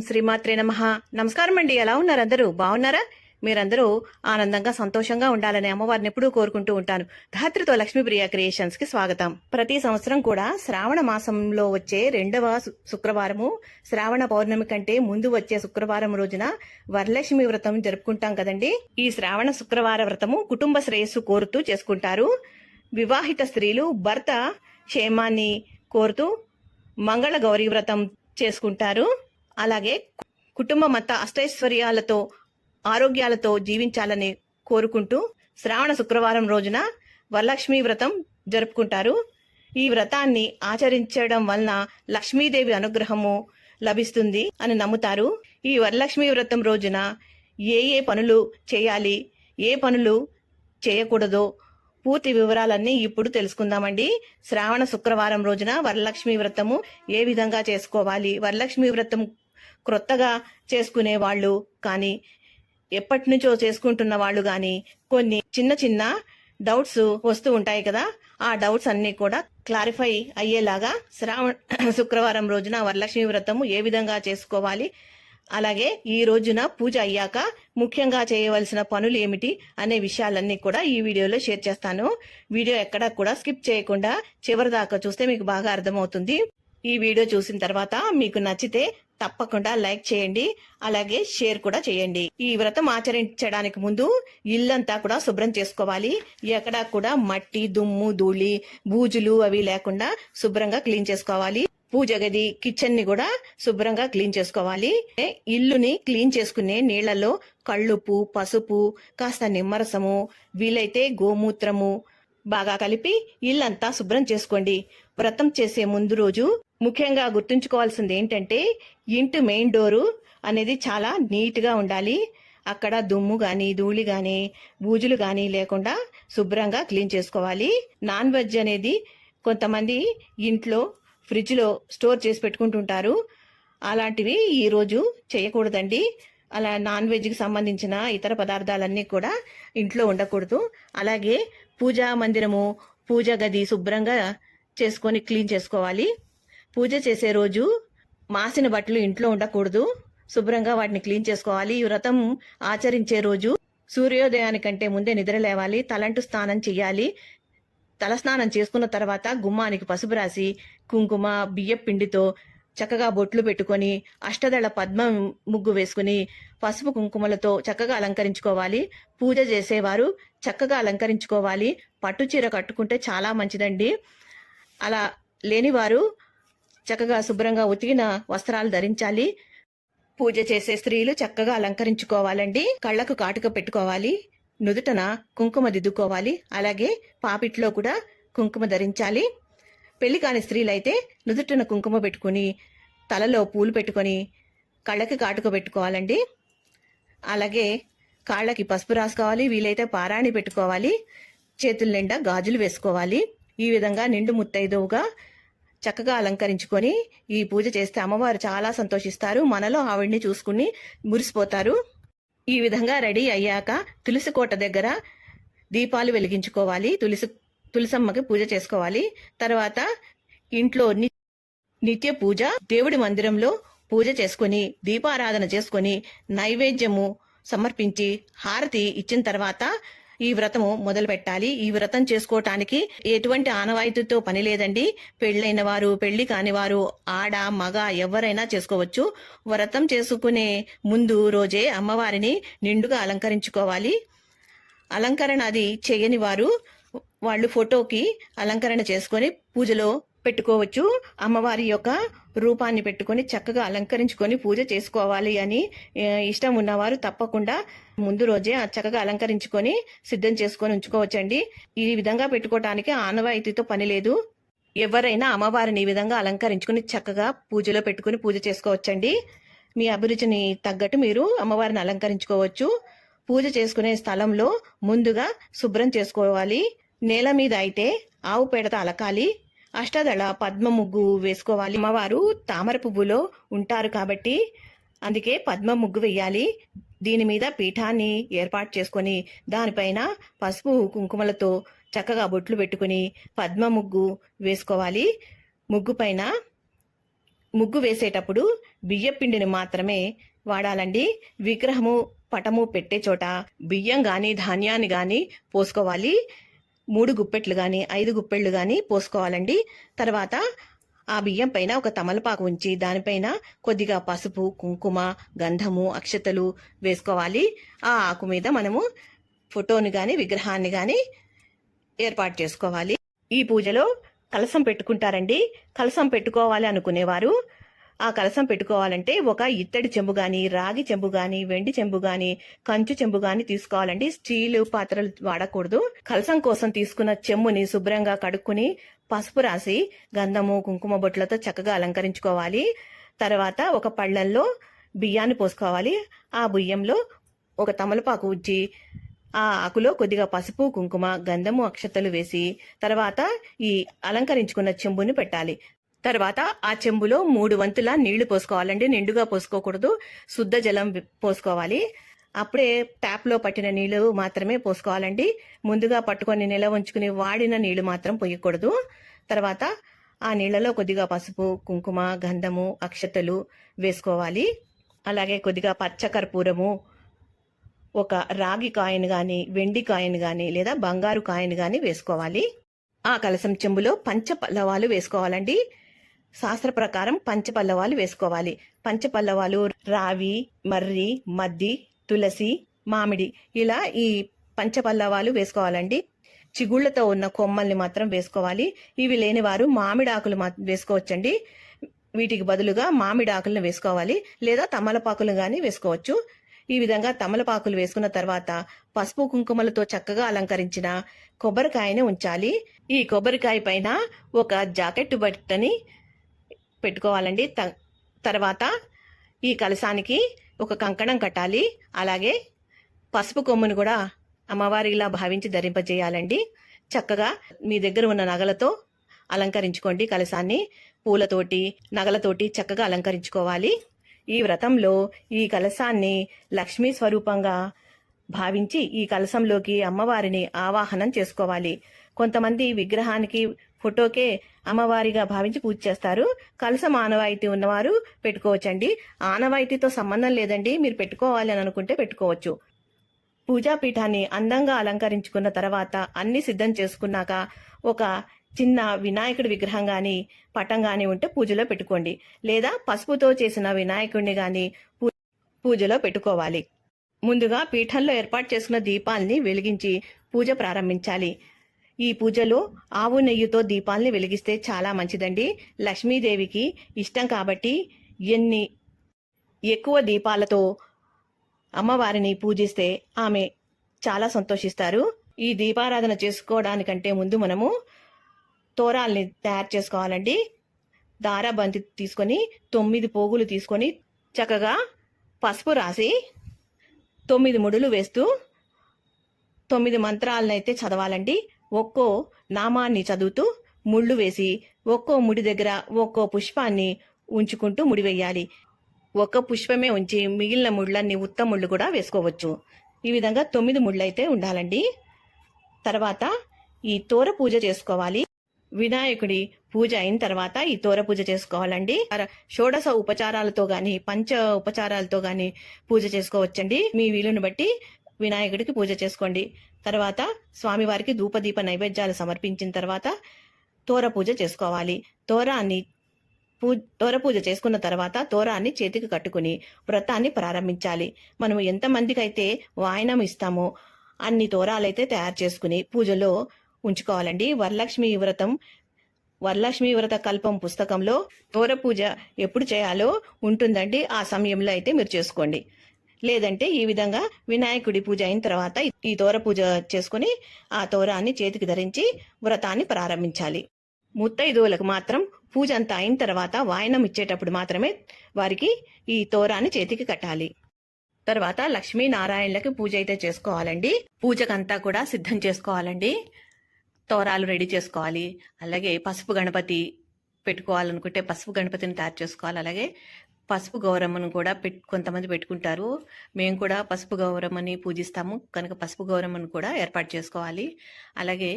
శ్రీమాత్రే నమ. నమస్కారం అండి ఎలా ఉన్నారు అందరూ? బాగున్నారా మీరందరూ ఆనందంగా సంతోషంగా ఉండాలని అమ్మవారిని ఎప్పుడూ కోరుకుంటూ ఉంటాను. ధాత్రితో లక్ష్మీప్రియ క్రియేషన్స్కి స్వాగతం. ప్రతి సంవత్సరం కూడా శ్రావణ మాసంలో వచ్చే రెండవ శుక్రవారము శ్రావణ పౌర్ణమి కంటే ముందు వచ్చే శుక్రవారం రోజున వరలక్ష్మి వ్రతం జరుపుకుంటాం కదండి. ఈ శ్రావణ శుక్రవార వ్రతము కుటుంబ శ్రేయస్సు కోరుతూ చేసుకుంటారు. వివాహిత స్త్రీలు భర్త క్షేమాన్ని కోరుతూ మంగళ గౌరీ వ్రతం చేసుకుంటారు. అలాగే కుటుంబ అంతా అష్టైశ్వర్యాలతో ఆరోగ్యాలతో జీవించాలని కోరుకుంటూ శ్రావణ శుక్రవారం రోజున వరలక్ష్మి వ్రతం జరుపుకుంటారు. ఈ వ్రతాన్ని ఆచరించడం వలన లక్ష్మీదేవి అనుగ్రహము లభిస్తుంది అని నమ్ముతారు. ఈ వరలక్ష్మి వ్రతం రోజున ఏ ఏ పనులు చేయాలి ఏ పనులు చేయకూడదో పూర్తి వివరాలన్నీ ఇప్పుడు తెలుసుకుందామండి. శ్రావణ శుక్రవారం రోజున వరలక్ష్మి వ్రతము ఏ విధంగా చేసుకోవాలి వరలక్ష్మి వ్రతం క్రొత్తగా చేసుకునే వాళ్ళు కానీ ఎప్పటి నుంచో చేసుకుంటున్న వాళ్ళు కానీ కొన్ని చిన్న చిన్న డౌట్స్ వస్తూ ఉంటాయి కదా. ఆ డౌట్స్ అన్ని కూడా క్లారిఫై అయ్యేలాగా శ్రావణ శుక్రవారం రోజున వరలక్ష్మి వ్రతము ఏ విధంగా చేసుకోవాలి? అలాగే ఈ రోజున పూజ అయ్యాక ముఖ్యంగా చేయవలసిన పనులు ఏమిటి అనే విషయాలన్నీ కూడా ఈ వీడియోలో షేర్ చేస్తాను. వీడియో ఎక్కడా కూడా స్కిప్ చేయకుండా చివరి దాకా చూస్తే మీకు బాగా అర్థమవుతుంది. ఈ వీడియో చూసిన తర్వాత మీకు నచ్చితే తప్పకుండా లైక్ చేయండి అలాగే షేర్ కూడా చేయండి. ఈ వ్రతం ఆచరించడానికి ముందు ఇల్లంతా కూడా శుభ్రం చేసుకోవాలి. ఎక్కడా కూడా మట్టి దుమ్ము ధూళి బూజులు అవి లేకుండా శుభ్రంగా క్లీన్ చేసుకోవాలి. పూజ గది కిచెన్ని కూడా శుభ్రంగా క్లీన్ చేసుకోవాలి. ఇల్లుని క్లీన్ చేసుకునే నీళ్ళలో కళ్ళుపు పసుపు కాస్త నిమ్మరసము వీలైతే గోమూత్రము బాగా కలిపి ఇల్లంతా శుభ్రం చేసుకోండి. వ్రతం చేసే ముందు రోజు ముఖ్యంగా గుర్తుంచుకోవాల్సింది ఏంటంటే ఇంటి మెయిన్ డోరు అనేది చాలా నీట్గా ఉండాలి. అక్కడ దుమ్ము కానీ ధూళి కానీ బూజులు కానీ లేకుండా శుభ్రంగా క్లీన్ చేసుకోవాలి. నాన్ వెజ్ అనేది కొంతమంది ఇంట్లో ఫ్రిడ్జ్లో స్టోర్ చేసి పెట్టుకుంటుంటారు. అలాంటివి ఈరోజు చేయకూడదండి. అలా నాన్ వెజ్కి సంబంధించిన ఇతర పదార్థాలన్నీ కూడా ఇంట్లో ఉండకూడదు. అలాగే పూజా మందిరము పూజ గది శుభ్రంగా చేసుకొని క్లీన్ చేసుకోవాలి. పూజ చేసే రోజు మాసిన బట్టలు ఇంట్లో ఉండకూడదు. శుభ్రంగా వాటిని క్లీన్ చేసుకోవాలి. ఈ వ్రతం ఆచరించే రోజు సూర్యోదయానికంటే ముందే నిద్ర లేవాలి. తలంటు స్నానం చేయాలి. తలస్నానం చేసుకున్న తర్వాత గుమ్మానికి పసుపు రాసి కుంకుమ బియ్య పిండితో చక్కగా బొట్లు పెట్టుకొని అష్టదళ పద్మ ముగ్గు వేసుకుని పసుపు కుంకుమలతో చక్కగా అలంకరించుకోవాలి. పూజ చేసేవారు చక్కగా అలంకరించుకోవాలి. పట్టు చీర కట్టుకుంటే చాలా మంచిదండి. అలా లేనివారు చక్కగా శుభ్రంగా ఉతికిన వస్త్రాలు ధరించాలి. పూజ చేసే స్త్రీలు చక్కగా అలంకరించుకోవాలండి. కళ్ళకు కాటుక పెట్టుకోవాలి. నుదుటన కుంకుమ దిద్దుకోవాలి. అలాగే పాపిట్లో కూడా కుంకుమ ధరించాలి. పెళ్ళి కాని స్త్రీలైతే నుదుటన కుంకుమ పెట్టుకుని తలలో పూలు పెట్టుకొని కళ్ళకి కాటుక పెట్టుకోవాలండి. అలాగే కాళ్ళకి పసుపు రాసుకోవాలి. వీలైతే పారాణి పెట్టుకోవాలి. చేతుల నిండా గాజులు వేసుకోవాలి. ఈ విధంగా నిండు ముత్తైదువుగా చక్కగా అలంకరించుకొని ఈ పూజ చేస్తే అమ్మవారు చాలా సంతోషిస్తారు. మనలో ఆవిడ్ని చూసుకుని మురిసిపోతారు. ఈ విధంగా రెడీ అయ్యాక తులసి కోట దగ్గర దీపాలు వెలిగించుకోవాలి. తులసి తులసమ్మకి పూజ చేసుకోవాలి. తర్వాత ఇంట్లో ని- నిత్య పూజ దేవుడి మందిరంలో పూజ చేసుకొని దీపారాధన చేసుకొని నైవేద్యము సమర్పించి హారతి ఇచ్చిన తర్వాత ఈ వ్రతము మొదలు పెట్టాలి. ఈ వ్రతం చేసుకోవటానికి ఎటువంటి ఆనవాయితీతో పని లేదండి. పెళ్ళైన వారు పెళ్ళి కాని వారు ఆడ మగ ఎవరైనా చేసుకోవచ్చు. వ్రతం చేసుకునే ముందు రోజే అమ్మవారిని నిండుగా అలంకరించుకోవాలి. అలంకరణ అది చేయని వారు వాళ్ళు ఫోటోకి అలంకరణ చేసుకొని పూజలో పెట్టుకోవచ్చు. అమ్మవారి యొక్క రూపాన్ని పెట్టుకొని చక్కగా అలంకరించుకొని పూజ చేసుకోవాలి అని ఇష్టం ఉన్నవారు తప్పకుండా ముందు రోజే ఆ చక్కగా అలంకరించుకొని సిద్ధం చేసుకొని ఉంచుకోవచ్చండి. ఈ విధంగా పెట్టుకోవటానికి ఆనవాయితీతో పని లేదు. ఎవరైనా అమ్మవారిని ఈ విధంగా అలంకరించుకుని చక్కగా పూజలో పెట్టుకుని పూజ చేసుకోవచ్చండి. మీ అభిరుచిని తగ్గట్టు మీరు అమ్మవారిని అలంకరించుకోవచ్చు. పూజ చేసుకునే స్థలంలో ముందుగా శుభ్రం చేసుకోవాలి. నేల మీద అయితే ఆవు పేడతో అలకాలి. అష్టదళ పద్మ ముగ్గు వేసుకోవాలి. అమ్మవారు తామర పువ్వులో ఉంటారు కాబట్టి అందుకే పద్మ ముగ్గు వేయాలి. దీని మీద పీఠాన్ని ఏర్పాటు చేసుకొని దానిపైన పసుపు కుంకుమలతో చక్కగా బొట్లు పెట్టుకుని పద్మ ముగ్గు వేసుకోవాలి. ముగ్గు పైన ముగ్గు వేసేటప్పుడు బియ్య పిండిని మాత్రమే వాడాలండి. విగ్రహము పటము పెట్టే చోట బియ్యం గాని ధాన్యాన్ని గాని పోసుకోవాలి. మూడు గుప్పెట్లు కానీ ఐదు గుప్పెళ్ళు కానీ పోసుకోవాలండి. తర్వాత ఆ బియ్యం పైన ఒక తమలపాకు ఉంచి దానిపైన కొద్దిగా పసుపు కుంకుమ గంధము అక్షతలు వేసుకోవాలి. ఆ ఆకు మీద మనము ఫోటోని కానీ విగ్రహాన్ని కానీ ఏర్పాటు చేసుకోవాలి. ఈ పూజలో కలసం పెట్టుకుంటారండి. కలసం పెట్టుకోవాలి అనుకునేవారు. ఆ కలసం పెట్టుకోవాలంటే ఒక ఇత్తడి చెంబు గాని రాగి చెంబు గాని వెండి చెంబు గాని కంచు చెంబు గాని తీసుకోవాలండి. స్టీలు పాత్రలు వాడకూడదు. కలసం కోసం తీసుకున్న చెంబుని శుభ్రంగా కడుక్కుని పసుపు రాసి గంధము కుంకుమ బొట్లతో చక్కగా అలంకరించుకోవాలి. తర్వాత ఒక పళ్ళల్లో బియ్యాన్ని పోసుకోవాలి. ఆ బియ్యంలో ఒక తమలపాకు ఉజ్జి ఆ ఆకులో కొద్దిగా పసుపు కుంకుమ గంధము అక్షతలు వేసి తర్వాత ఈ అలంకరించుకున్న చెంబుని పెట్టాలి. తర్వాత ఆ చెంబులో మూడు వంతుల నీళ్ళు పోసుకోవాలండి. నిండుగా పోసుకోకూడదు. శుద్ధ జలం పోసుకోవాలి. అప్పుడే ట్యాప్లో పట్టిన నీళ్ళు మాత్రమే పోసుకోవాలండి. ముందుగా పట్టుకొని నిలవ ఉంచుకుని వాడిన నీళ్ళు మాత్రం పోయకూడదు. తర్వాత ఆ నీళ్ళలో కొద్దిగా పసుపు కుంకుమ గంధము అక్షతలు వేసుకోవాలి. అలాగే కొద్దిగా పచ్చకర్పూరము ఒక రాగి కాయను గాని వెండి కాయను గాని లేదా బంగారు కాయను గాని వేసుకోవాలి. ఆ కలసం చెంబులో పంచ పల్లవాలు వేసుకోవాలండి. శాస్త్ర ప్రకారం పంచపల్లవాలు వేసుకోవాలి. పంచపల్లవాలు రావి మర్రి మద్ది తులసి మామిడి ఇలా ఈ పంచపల్లవాలు వేసుకోవాలండి. చిగుళ్ళతో ఉన్న కొమ్మల్ని మాత్రం వేసుకోవాలి. ఇవి లేని వారు మామిడి ఆకులు వేసుకోవచ్చండి. వీటికి బదులుగా మామిడి ఆకులను వేసుకోవాలి. లేదా తమలపాకులు కానీ వేసుకోవచ్చు. ఈ విధంగా తమలపాకులు వేసుకున్న తర్వాత పసుపు కుంకుమలతో చక్కగా అలంకరించిన కొబ్బరికాయని ఉంచాలి. ఈ కొబ్బరికాయ పైన ఒక జాకెట్ బట్టని పెట్టుకోవాలండి. త- తర్వాత ఈ కలసానికి ఒక కంకణం కట్టాలి. అలాగే పసుపు కొమ్మును కూడా అమ్మవారిలా భావించి ధరింపజేయాలండి. చక్కగా మీ దగ్గర ఉన్న నగలతో అలంకరించుకోండి కలసాన్ని పూలతోటి నగలతోటి చక్కగా అలంకరించుకోవాలి. ఈ వ్రతంలో ఈ కలసాన్ని లక్ష్మీ స్వరూపంగా భావించి ఈ కలసంలోకి అమ్మవారిని ఆవాహనం చేసుకోవాలి. కొంతమంది విగ్రహానికి ఫోటోకే అమ్మవారిగా భావించి పూజ చేస్తారు. కలసం ఆనవాయితీ ఉన్నవారు పెట్టుకోవచ్చండి. ఆనవాయితీతో సంబంధం లేదండి. మీరు పెట్టుకోవాలి అని అనుకుంటే పెట్టుకోవచ్చు. పూజాపీఠాన్ని అందంగా అలంకరించుకున్న తర్వాత అన్ని సిద్ధం చేసుకున్నాక ఒక చిన్న వినాయకుడి విగ్రహం గాని పటం గాని ఉంటే పూజలో పెట్టుకోండి. లేదా పసుపుతో చేసిన వినాయకుడిని గాని పూ- పూజలో పెట్టుకోవాలి. ముందుగా పీఠంలో ఏర్పాటు చేసుకున్న దీపాల్ని వెలిగించి పూజ ప్రారంభించాలి. ఈ పూజలో ఆవు నెయ్యితో దీపాల్ని వెలిగిస్తే చాలా మంచిదండి. లక్ష్మీదేవికి ఇష్టం కాబట్టి ఎన్ని ఎక్కువ దీపాలతో అమ్మవారిని పూజిస్తే ఆమె చాలా సంతోషిస్తారు. ఈ దీపారాధన చేసుకోవడానికంటే ముందు మనము తోరాల్ని తయారు చేసుకోవాలండి. దారాబంతి తీసుకొని తొమ్మిది పోగులు తీసుకొని చక్కగా పసుపు రాసి తొమ్మిది ముడులు వేస్తూ తొమ్మిది మంత్రాలను అయితే చదవాలండి. ఒక్కో నామాన్ని చదువుతూ ముళ్ళు వేసి ఒక్కో ముడి దగ్గర ఒక్కో పుష్పాన్ని ఉంచుకుంటూ ముడివేయాలి. ఒక్క పుష్పమే ఉంచి మిగిలిన ముళ్ళన్ని ఉత్త ముళ్ళు కూడా వేసుకోవచ్చు. ఈ విధంగా తొమ్మిది ముళ్ళైతే ఉండాలండి. తర్వాత ఈ తోర పూజ చేసుకోవాలి. వినాయకుడి పూజ అయిన తర్వాత ఈ తోర పూజ చేసుకోవాలండి. షోడశ ఉపచారాలతో గాని పంచ ఉపచారాలతో గాని పూజ చేసుకోవచ్చండి. మీ వీలుని బట్టి వినాయకుడికి పూజ చేసుకోండి. తర్వాత స్వామివారికి ధూపదీప నైవేద్యాలు సమర్పించిన తర్వాత తోర పూజ చేసుకోవాలి. తోరాన్ని పూ తోర పూజ చేసుకున్న తర్వాత తోరాన్ని చేతికి కట్టుకుని వ్రతాన్ని ప్రారంభించాలి. మనం ఎంతమందికి అయితే వాయనం ఇస్తామో అన్ని తోరాలైతే తయారు చేసుకుని పూజలో ఉంచుకోవాలండి. వరలక్ష్మి వ్రతం వరలక్ష్మి వ్రత కల్పం పుస్తకంలో తోర పూజ ఎప్పుడు చేయాలో ఉంటుందండి. ఆ సమయంలో అయితే మీరు చేసుకోండి. లేదంటే ఈ విధంగా వినాయకుడి పూజ అయిన తర్వాత ఈ తోర పూజ చేసుకుని ఆ తోరాన్ని చేతికి ధరించి వ్రతాన్ని ప్రారంభించాలి. ముత్తైదువులకు మాత్రం పూజ అంతా అయిన తర్వాత వాయనం ఇచ్చేటప్పుడు మాత్రమే వారికి ఈ తోరాన్ని చేతికి కట్టాలి. తర్వాత లక్ష్మీనారాయణలకి పూజ అయితే చేసుకోవాలండి. పూజకంతా కూడా సిద్ధం చేసుకోవాలండి. తోరాలు రెడీ చేసుకోవాలి. అలాగే పసుపు గణపతి పెట్టుకోవాలనుకుంటే పసుపు గణపతిని తయారు చేసుకోవాలి. అలాగే పసుపు గౌరమ్మను కూడా పెట్ కొంతమంది పెట్టుకుంటారు. మేము కూడా పసుపు గౌరమ్మని పూజిస్తాము. కనుక పసుపు గౌరమ్మను కూడా ఏర్పాటు చేసుకోవాలి. అలాగే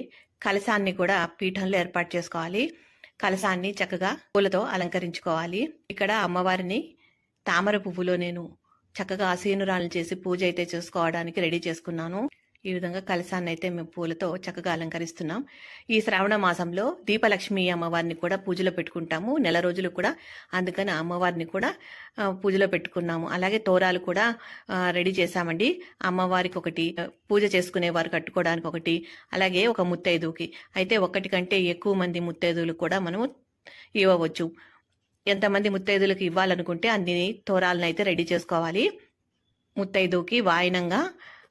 కలశాన్ని కూడా పీఠంలో ఏర్పాటు చేసుకోవాలి. కలసాన్ని చక్కగా పూలతో అలంకరించుకోవాలి. ఇక్కడ అమ్మవారిని తామర పువ్వులో నేను చక్కగా ఆసీనురాలను చేసి పూజ అయితే చేసుకోవడానికి రెడీ చేసుకున్నాను. ఈ విధంగా కలసాన్ని అయితే మేము పూలతో చక్కగా అలంకరిస్తున్నాం. ఈ శ్రావణ మాసంలో దీపలక్ష్మి అమ్మవారిని కూడా పూజలో పెట్టుకుంటాము. నెల రోజులు కూడా అందుకని అమ్మవారిని కూడా పూజలో పెట్టుకున్నాము. అలాగే తోరాలు కూడా రెడీ చేశామండి. అమ్మవారికి ఒకటి పూజ చేసుకునే వారు కట్టుకోవడానికి ఒకటి అలాగే ఒక ముత్తైదుకి అయితే ఒకటి కంటే ఎక్కువ మంది ముత్తైదువులు కూడా మనము ఇవ్వవచ్చు. ఎంతమంది ముత్తైదులకు ఇవ్వాలనుకుంటే అన్ని తోరాలను అయితే రెడీ చేసుకోవాలి. ముత్తైదుకి వాయనంగా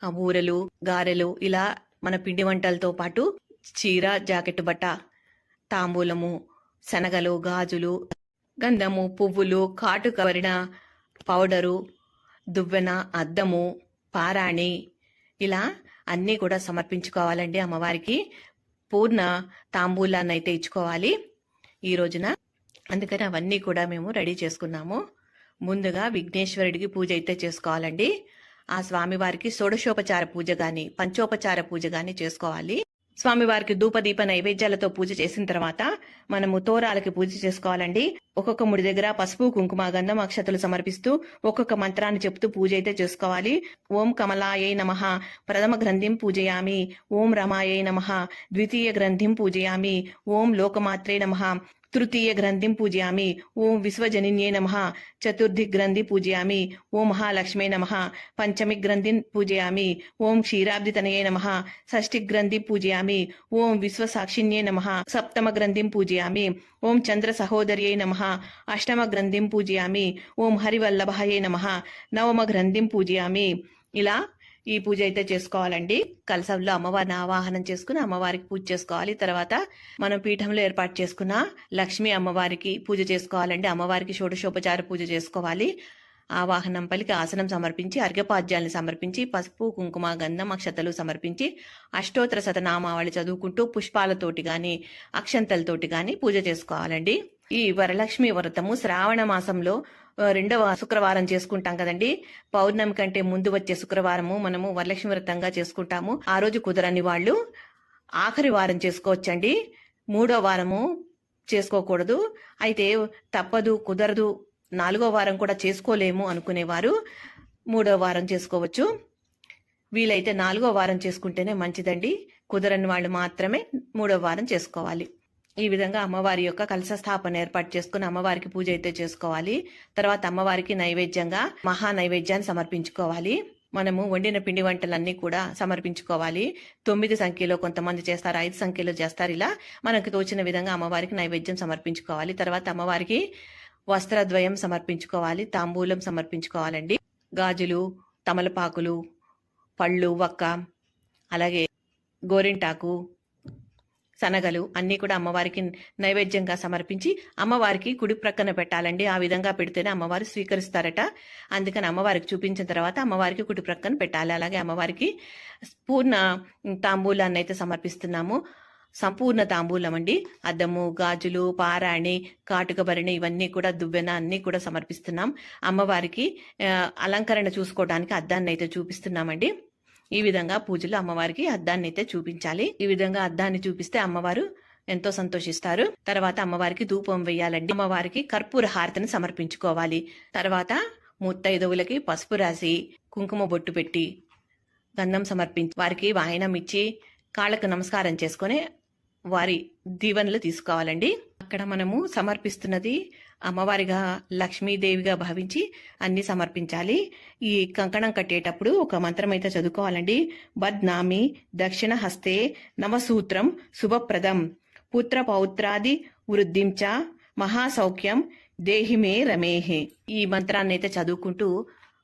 బూరెలు గారెలు ఇలా మన పిండి వంటలతో పాటు చీర జాకెట్ బట్ట తాంబూలము శనగలు గాజులు గంధము పువ్వులు కాటు కవరిన పౌడరు దువ్వెన అద్దము పారాణి ఇలా అన్నీ కూడా సమర్పించుకోవాలండి అమ్మవారికి. పూర్ణ తాంబూలాన్ని అయితే ఇచ్చుకోవాలి ఈ రోజున. అందుకని అవన్నీ కూడా మేము రెడీ చేసుకున్నాము. ముందుగా విఘ్నేశ్వరుడికి పూజ అయితే చేసుకోవాలండి. ఆ స్వామివారికి షోడశోపచార పూజ గాని పంచోపచార పూజ గాని చేసుకోవాలి. స్వామివారికి ధూపదీప నైవేద్యాలతో పూజ చేసిన తర్వాత మనము తోరాలకి పూజ చేసుకోవాలండి. ఒక్కొక్క ముడి దగ్గర పసుపు కుంకుమ గంధం అక్షతలు సమర్పిస్తూ ఒక్కొక్క మంత్రాన్ని చెప్తూ పూజ అయితే చేసుకోవాలి. ఓం కమలాయై నమ ప్రథమ గ్రంథిం పూజయామి. ఓం రమాయై నమ ద్వితీయ గ్రంథిం పూజయామి. ఓం లోకమాత్రే నమ. తృతీయ గ్రంథిం పూజయామి. ఓం విశ్వజనిన్యే నమ. చతుర్థి గ్రంథి పూజయామి. ఓం మహాలక్ష్మే నమ. పంచమి గ్రంథిం పూజయామి. ఓం క్షీరాబ్దితనయే నమ. షష్ఠి గ్రంథి పూజయామి. ఓం విశ్వసాక్షిణ్యే నమ. సప్తమ గ్రంథిం పూజయామి. ఓం చంద్ర సహోదర్యై నమ. అష్టమ గ్రంథిం పూజయామి. ఓం హరివల్లభాయే నమ. నవమ గ్రంథిం పూజయామి. ఇలా ఈ పూజ అయితే చేసుకోవాలండి. కలసంలో అమ్మవారిని ఆవాహనం చేసుకుని అమ్మవారికి పూజ చేసుకోవాలి. తర్వాత మనం పీఠంలో ఏర్పాటు చేసుకున్న లక్ష్మీ అమ్మవారికి పూజ చేసుకోవాలండి. అమ్మవారికి షోడశోపచార పూజ చేసుకోవాలి. ఆవాహనం పలికి ఆసనం సమర్పించి అర్ఘపాద్యాలను సమర్పించి పసుపు కుంకుమ గంధం అక్షతలు సమర్పించి అష్టోత్తర శతనామావళి చదువుకుంటూ పుష్పాలతోటి గాని అక్షంతలతోటి గాని పూజ చేసుకోవాలండి. ఈ వరలక్ష్మి వ్రతము శ్రావణ మాసంలో రెండవ శుక్రవారం చేసుకుంటాం కదండి. పౌర్ణమి కంటే ముందు వచ్చే శుక్రవారము మనము వరలక్ష్మి వ్రతంగా చేసుకుంటాము. ఆ రోజు కుదరని వాళ్ళు ఆఖరి వారం చేసుకోవచ్చండి. మూడో వారము చేసుకోకూడదు. అయితే తప్పదు కుదరదు నాలుగో వారం కూడా చేసుకోలేము అనుకునేవారు మూడో వారం చేసుకోవచ్చు. వీలైతే నాలుగో వారం చేసుకుంటేనే మంచిదండి. కుదరని వాళ్ళు మాత్రమే మూడో వారం చేసుకోవాలి. ఈ విధంగా అమ్మవారి యొక్క కలశ స్థాపన ఏర్పాటు చేసుకుని అమ్మవారికి పూజ అయితే చేసుకోవాలి. తర్వాత అమ్మవారికి నైవేద్యంగా మహా నైవేద్యాన్ని సమర్పించుకోవాలి. మనము వండిన పిండి వంటలన్నీ కూడా సమర్పించుకోవాలి. తొమ్మిది సంఖ్యలో కొంతమంది చేస్తారు ఐదు సంఖ్యలో చేస్తారు. ఇలా మనకు తోచిన విధంగా అమ్మవారికి నైవేద్యం సమర్పించుకోవాలి. తర్వాత అమ్మవారికి వస్త్రద్వయం సమర్పించుకోవాలి. తాంబూలం సమర్పించుకోవాలండి. గాజులు తమలపాకులు పళ్ళు వక్క అలాగే గోరింటాకు శనగలు అన్నీ కూడా అమ్మవారికి నైవేద్యంగా సమర్పించి అమ్మవారికి కుడి ప్రక్కన పెట్టాలండి. ఆ విధంగా పెడితేనే అమ్మవారు స్వీకరిస్తారట. అందుకని అమ్మవారికి చూపించిన తర్వాత అమ్మవారికి కుడి ప్రక్కన పెట్టాలి. అలాగే అమ్మవారికి పూర్ణ తాంబూలాన్ని అయితే సమర్పిస్తున్నాము. సంపూర్ణ తాంబూలం అండి. అద్దము గాజులు పారాణి కాటుకబరిణి ఇవన్నీ కూడా దువ్వెన అన్నీ కూడా సమర్పిస్తున్నాం. అమ్మవారికి అలంకరణ చూసుకోవడానికి అద్దాన్ని అయితే చూపిస్తున్నామండి. ఈ విధంగా పూజలు అమ్మవారికి అద్దాన్ని అయితే చూపించాలి. ఈ విధంగా అద్దాన్ని చూపిస్తే అమ్మవారు ఎంతో సంతోషిస్తారు. తర్వాత అమ్మవారికి ధూపం వేయాలండి. అమ్మవారికి కర్పూర హారతిని సమర్పించుకోవాలి. తర్వాత ముత్తైదవులకి పసుపు రాసి కుంకుమ బొట్టు పెట్టి గంధం సమర్పించి వారికి వాయనం ఇచ్చి కాళ్ళకు నమస్కారం చేసుకొని వారి దీవెనలు తీసుకోవాలండి. అక్కడ మనము సమర్పిస్తున్నది అమ్మవారిగా లక్ష్మీదేవిగా భావించి అన్ని సమర్పించాలి. ఈ కంకణం కట్టేటప్పుడు ఒక మంత్రం అయితే చదువుకోవాలండి. బద్నామి దక్షిణ హస్తే నవసూత్రం శుభప్రదం పుత్ర పౌత్రాది వృద్ధించ మహాసౌఖ్యం దేహిమే రమేహే. ఈ మంత్రాన్ని అయితే చదువుకుంటూ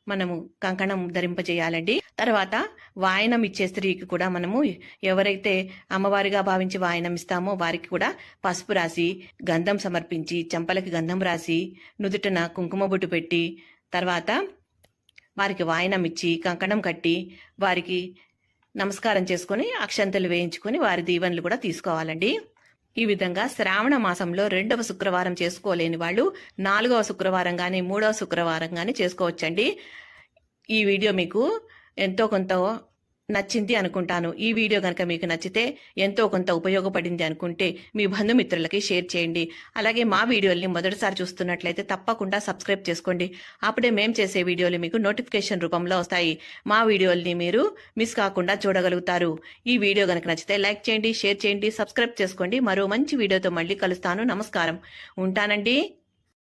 మనము కంకణం ధరింపజేయాలండి. తర్వాత వాయనం ఇచ్చే స్త్రీకి కూడా మనము ఎవరైతే అమ్మవారిగా భావించి వాయనం ఇస్తామో వారికి కూడా పసుపు రాసి గంధం సమర్పించి చెంపలకి గంధం రాసి నుదుటన కుంకుమ బొట్టు పెట్టి తర్వాత వారికి వాయనం ఇచ్చి కంకణం కట్టి వారికి నమస్కారం చేసుకొని అక్షంతలు వేయించుకొని వారి దీవెనలు కూడా తీసుకోవాలండి. ఈ విధంగా శ్రావణ మాసంలో రెండవ శుక్రవారం చేసుకోలేని వాళ్ళు నాలుగవ శుక్రవారం కానీ మూడవ శుక్రవారం కానీ చేసుకోవచ్చండి. ఈ వీడియో మీకు ఎంతో కొంత నచ్చింది అనుకుంటాను. ఈ వీడియో కనుక మీకు నచ్చితే ఎంతో కొంత ఉపయోగపడింది అనుకుంటే మీ బంధుమిత్రులకి షేర్ చేయండి. అలాగే మా వీడియోల్ని మొదటిసారి చూస్తున్నట్లయితే తప్పకుండా సబ్స్క్రైబ్ చేసుకోండి. అప్పుడే మేం చేసే వీడియోలు మీకు నోటిఫికేషన్ రూపంలో వస్తాయి. మా వీడియోల్ని మీరు మిస్ కాకుండా చూడగలుగుతారు. ఈ వీడియో కనుక నచ్చితే లైక్ చేయండి షేర్ చేయండి సబ్స్క్రైబ్ చేసుకోండి. మరో మంచి వీడియోతో మళ్ళీ కలుస్తాను. నమస్కారం. ఉంటానండి.